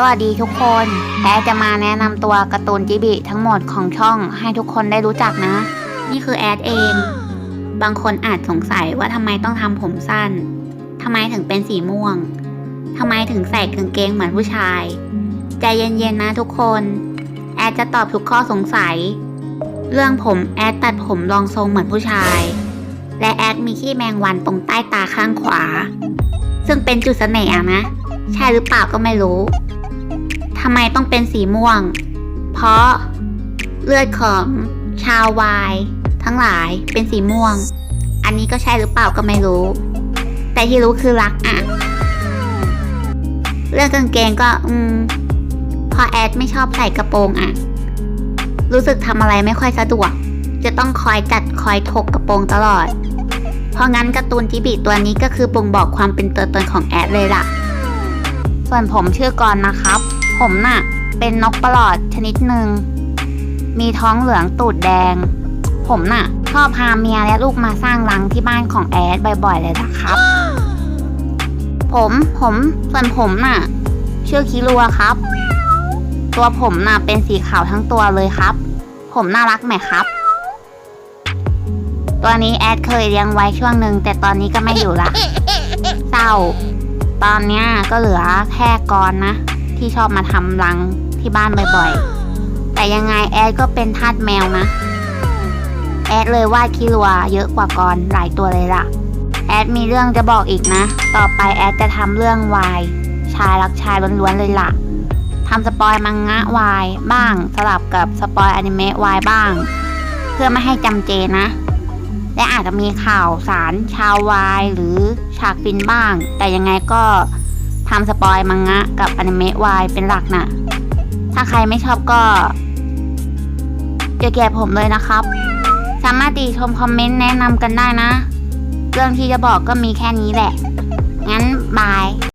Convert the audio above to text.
สวัสดีทุกคนแอดจะมาแนะนำตัวการ์ตูนจิบิทั้งหมดของช่องให้ทุกคนได้รู้จักนะ นี่คือแอดเอง บางคนอาจสงสัยว่าทำไมต้องทำผมสั้นทำไมถึงเป็นสีม่วงทำไมถึงใส่กางเกงเหมือนผู้ชาย ใจเย็นๆนะทุกคน แอดจะตอบทุกข้อสงสัย เรื่องผมแอดตัดผมรองทรงเหมือนผู้ชาย และแอดมีขี้แมงวันตรงใต้ตาข้างขวา ซึ่งเป็นจุดเสน่ห์นะ ใช่หรือเปล่าก็ไม่รู้ ทำไมต้องเป็นสีม่วง เพราะเลือดของชาววายทั้งหลายเป็นสีม่วง อันนี้ก็ใช่หรือเปล่าก็ไม่รู้ แต่ที่รู้คือรักอะเรื่องกางเกงก็อืมพอแอดไม่ชอบใส่กระโปรงอะรู้สึกทำอะไรไม่ค่อยสะดวก จะต้องคอยจัดคอยถกกระโปรงตลอด เพราะงั้นการ์ตูนจิบิตัวนี้ก็คือบ่งบอกความเป็นตัวตนของแอดเลยล่ะ ส่วนผมชื่อกรณ์นะครับ ผมน่ะ เป็นนกประหลอดชนิดหนึ่ง มีท้องเหลืองตูดแดง ผมน่ะ ชอบพาเมียและลูกมาสร้างรังที่บ้านของแอดบ่อยๆเลยนะครับ ผมผมส่วนผมน่ะ ชื่อคิรัวครับ ตัวผมน่ะเป็นสีขาวทั้งตัวเลยครับ ผมน่ารักไหมครับ ตัวนี้แอดเคยเลี้ยงไว้ช่วงหนึ่งแต่ตอนนี้ก็ไม่อยู่ละเศร้า ตอนเนี้ยก็เหลือแค่กรนะ ที่ชอบมาทำรังที่บ้านบ่อยๆ แต่ยังไงแอดก็เป็นทาสแมวนะ แอดเลยวาดคิรัวเยอะกว่ากรหลายตัวเลยล่ะ แอดมีเรื่องจะบอกอีกนะ ต่อไปแอดจะทำเรื่องวาย ชายรักชายล้วนๆเลยล่ะทำสปอยมังงะวายบ้าง สลับกับสปอยอนิเมะวายบ้าง เพื่อไม่ให้จำเจนะ และอาจจะมีข่าวสารชาววายหรือฉากฟินบ้าง แต่ยังไงก็ ทำสปอยมังงะกับอนิเมะวายเป็นหลักนะถ้าใครไม่ชอบก็อย่าแก่ผมเลยนะครับ สามารถติชมคอมเมนต์แนะนำกันได้นะ เรื่องที่จะบอกก็มีแค่นี้แหละ งั้นบาย